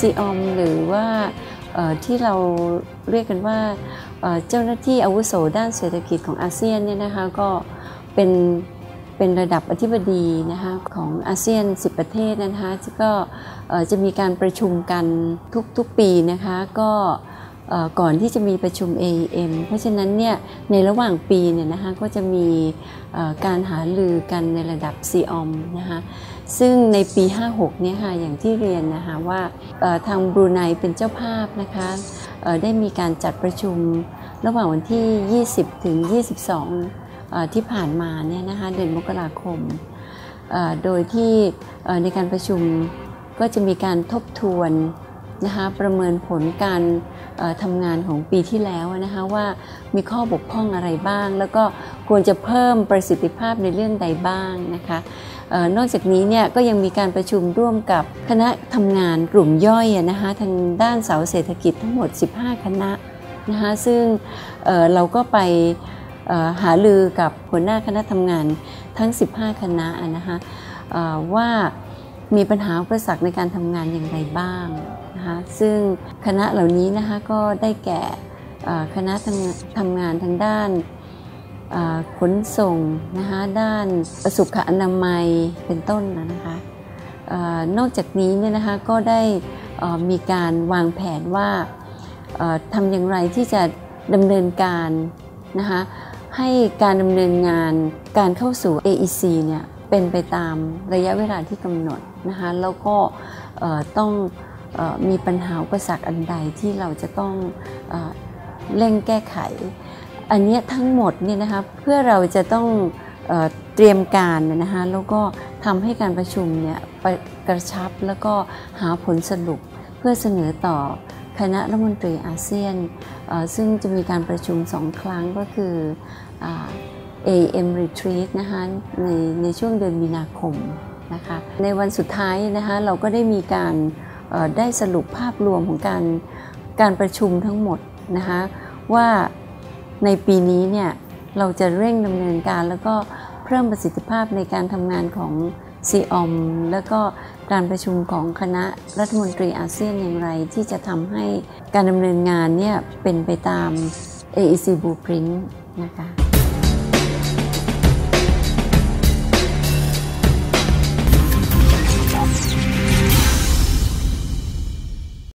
ซีออมหรือว่าที่เราเรียกกันว่าเจ้าหน้าที่อาวุโสด้านเศรษฐกิจของอาเซียนเนี่ยนะคะก็เป็นเป็นระดับอธิบดีนะคะของอาเซียน 10 ประเทศนะคะก็จะมีการประชุมกันทุกๆปีนะคะก็ก่อนที่จะมีประชุม AEM เพราะฉะนั้นเนี่ยในระหว่างปีเนี่ยนะคะก็จะมีการหาลือกันในระดับ COM นะคะ ซึ่งในปี 56 เนี่ยค่ะอย่างที่เรียนนะคะว่าทางบรูไนเป็นเจ้าภาพนะคะได้มีการจัดประชุมระหว่างวันที่ 20 ถึง 22 ที่ผ่านมาเนี่ยนะคะเดือนมกราคม โดยที่ในการประชุมก็จะมีการทบทวนนะคะประเมินผลการทำงานของปีที่แล้วนะคะว่ามีข้อบกพร่องอะไรบ้าง แล้วก็ ควรจะเพิ่มประสิทธิภาพในเรื่องใดบ้างนะคะนอกจากนี้เนี่ยก็ยังมีการประชุมร่วมกับคณะทำงานกลุ่มย่อยนะคะทางด้านเสาเศรษฐกิจทั้งหมด 15 คณะนะคะซึ่งเเราก็ไปหาลือกับหัวหน้าคณะทำงานทั้ง 15 คณะนะคะว่ามีปัญหาอุปสรรคในการทำงานอย่างไรบ้างนะคะซึ่งคณะเหล่านี้นะคะก็ได้แก่คณะทำงานทางด้าน ขนส่งนะคะด้านสุขอนามัยเป็นต้นนะคะนอกจากนี้เนี่ยนะคะก็ได้มีการวางแผนว่าทำอย่างไรที่จะดำเนินการนะคะให้การดำเนินงานการเข้าสู่ AEC เนี่ยเป็นไปตามระยะเวลาที่กำหนดนะคะแล้วก็ต้องมีปัญหาอุปสรรคอันใดที่เราจะต้องเร่งแก้ไข อันนี้ทั้งหมดเนี่ยนะคะเพื่อเราจะต้องเตรียมการนะคะแล้วก็ทำให้การประชุมเนี่ยกระชับแล้วก็หาผลสรุปเพื่อเสนอต่อคณะรัฐมนตรีอาเซียน ซึ่งจะมีการประชุมสองครั้งก็คือ AM Retreat นะคะในในช่วงเดือนมีนาคมนะคะในวันสุดท้ายนะคะเราก็ได้มีการได้สรุปภาพรวมของการการประชุมทั้งหมดนะคะว่า ในปีนี้เนี่ยเราจะเร่งดำเนินการแล้วก็เพิ่มประสิทธิภาพในการทำงานของซีออมแล้วก็การประชุมของคณะรัฐมนตรีอาเซียนอย่างไร ที่จะทำให้การดำเนินงานเนี่ยเป็นไปตาม AEC Blueprint นะคะ